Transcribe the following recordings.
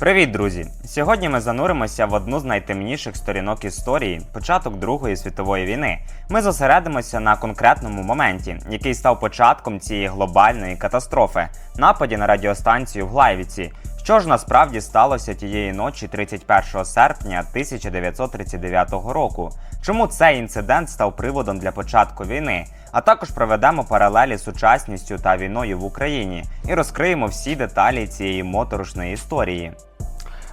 Привіт, друзі! Сьогодні ми зануримося в одну з найтемніших сторінок історії початок Другої світової війни. Ми зосередимося на конкретному моменті, який став початком цієї глобальної катастрофи нападі на радіостанцію в Глайвіці. Що ж насправді сталося тієї ночі 31 серпня 1939 року? Чому цей інцидент став приводом для початку війни? А також проведемо паралелі з сучасністю та війною в Україні і розкриємо всі деталі цієї моторошної історії.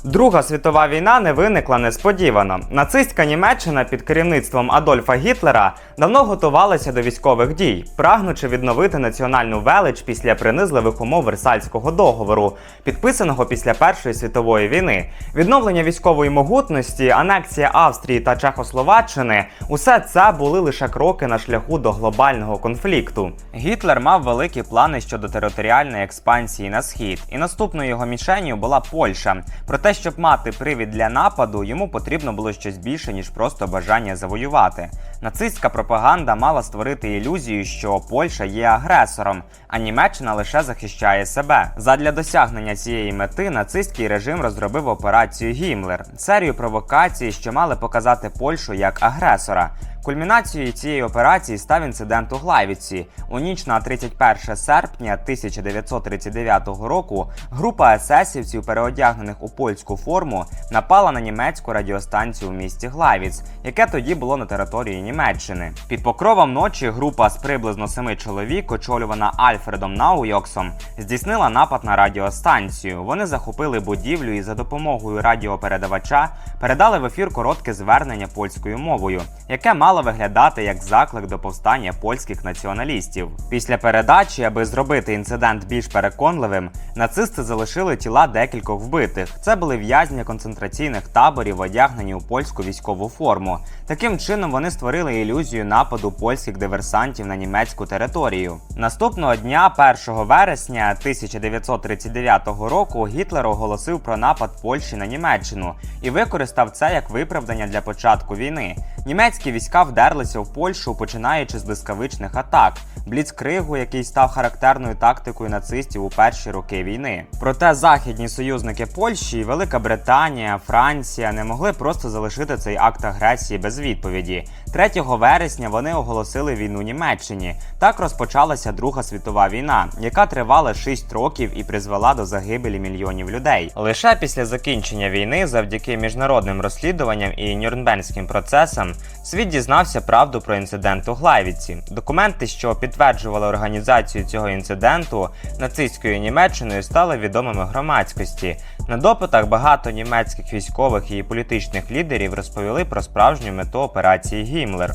Друга світова війна не виникла несподівано. Нацистська Німеччина під керівництвом Адольфа Гітлера давно готувалася до військових дій, прагнучи відновити національну велич після принизливих умов Версальського договору, підписаного після Першої світової війни. Відновлення військової могутності, анексія Австрії та Чехословаччини усе це були лише кроки на шляху до глобального конфлікту. Гітлер мав великі плани щодо територіальної експансії на схід, і наступною його мішенью була Польща. Проте, щоб мати привід для нападу, йому потрібно було щось більше, ніж просто бажання завоювати. Нацистська пропаганда мала створити ілюзію, що Польща є агресором, а Німеччина лише захищає себе. Задля досягнення цієї мети нацистський режим розробив операцію Гіммлер, серію провокацій, що мали показати Польщу як агресора. Кульмінацією цієї операції став інцидент у Глайвіці. У ніч на 31 серпня 1939 року група есесівців, переодягнених у польську форму, напала на німецьку радіостанцію у місті Глайвіц, яке тоді було на території Німеччини. Під покровом ночі група з приблизно семи чоловік, очолювана Альфредом Науйоксом, здійснила напад на радіостанцію. Вони захопили будівлю і за допомогою радіопередавача передали в ефір коротке звернення польською мовою, яке мало виглядати як заклик до повстання польських націоналістів. Після передачі, аби зробити інцидент більш переконливим, нацисти залишили тіла декількох вбитих. Це були в'язні концентраційних таборів, одягнені у польську військову форму. Таким чином вони створили ілюзію нападу польських диверсантів на німецьку територію. Наступного дня, 1 вересня 1939 року, Гітлер оголосив про напад Польщі на Німеччину і використав це як виправдання для початку війни. Німецькі війська вдерлися в Польщу, починаючи з блискавичних атак, бліцкригу, який став характерною тактикою нацистів у перші роки війни. Проте західні союзники Польщі, Велика Британія, Франція не могли просто залишити цей акт агресії без відповіді. 3 вересня вони оголосили війну Німеччині. Так розпочалася Друга світова війна, яка тривала 6 років і призвела до загибелі мільйонів людей. Лише після закінчення війни, завдяки міжнародним розслідуванням і Нюрнбернським процесам, світ дізнався правду про інцидент у Глайвіці. Документи, що підтверджували організацію цього інциденту нацистською Німеччиною, стали відомими громадськості. На допитах багато німецьких військових і політичних лідерів розповіли про справжню мету операції Гіммлер.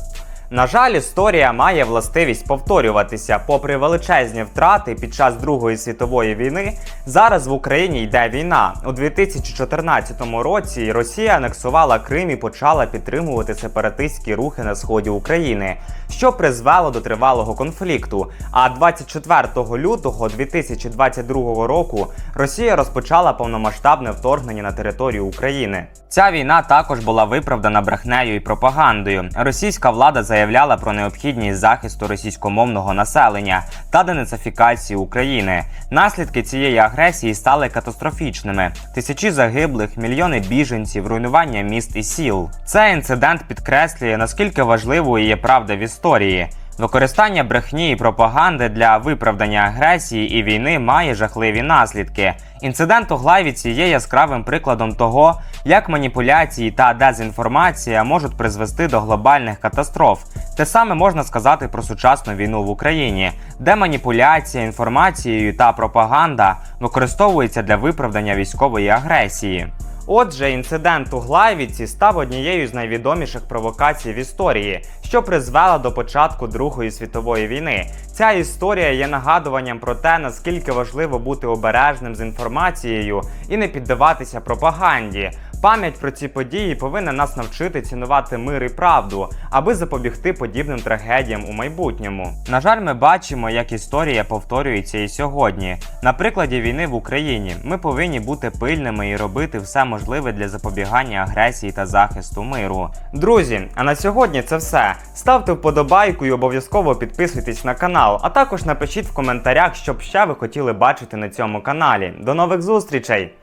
На жаль, історія має властивість повторюватися. Попри величезні втрати під час Другої світової війни, зараз в Україні йде війна. У 2014 році Росія анексувала Крим і почала підтримувати сепаратистські рухи на сході України, що призвело до тривалого конфлікту. А 24 лютого 2022 року Росія розпочала повномасштабне вторгнення на територію України. Ця війна також була виправдана брехнею і пропагандою. Російська влада заявляла про необхідність захисту російськомовного населення та денацифікації України. Наслідки цієї агресії стали катастрофічними: тисячі загиблих, мільйони біженців, руйнування міст і сіл. Цей інцидент підкреслює наскільки важливою є правда в історії. Використання брехні і пропаганди для виправдання агресії і війни має жахливі наслідки. Інцидент у Глайвіці є яскравим прикладом того, як маніпуляції та дезінформація можуть призвести до глобальних катастроф. Те саме можна сказати про сучасну війну в Україні, де маніпуляція інформацією та пропаганда використовуються для виправдання військової агресії. Отже, інцидент у Глайвіці став однією з найвідоміших провокацій в історії, що призвела до початку Другої світової війни. Ця історія є нагадуванням про те, наскільки важливо бути обережним з інформацією і не піддаватися пропаганді. Пам'ять про ці події повинна нас навчити цінувати мир і правду, аби запобігти подібним трагедіям у майбутньому. На жаль, ми бачимо, як історія повторюється і сьогодні. На прикладі війни в Україні ми повинні бути пильними і робити все можливе для запобігання агресії та захисту миру. Друзі, а на сьогодні це все. Ставте вподобайку і обов'язково підписуйтесь на канал, а також напишіть в коментарях, що б ще ви хотіли бачити на цьому каналі. До нових зустрічей!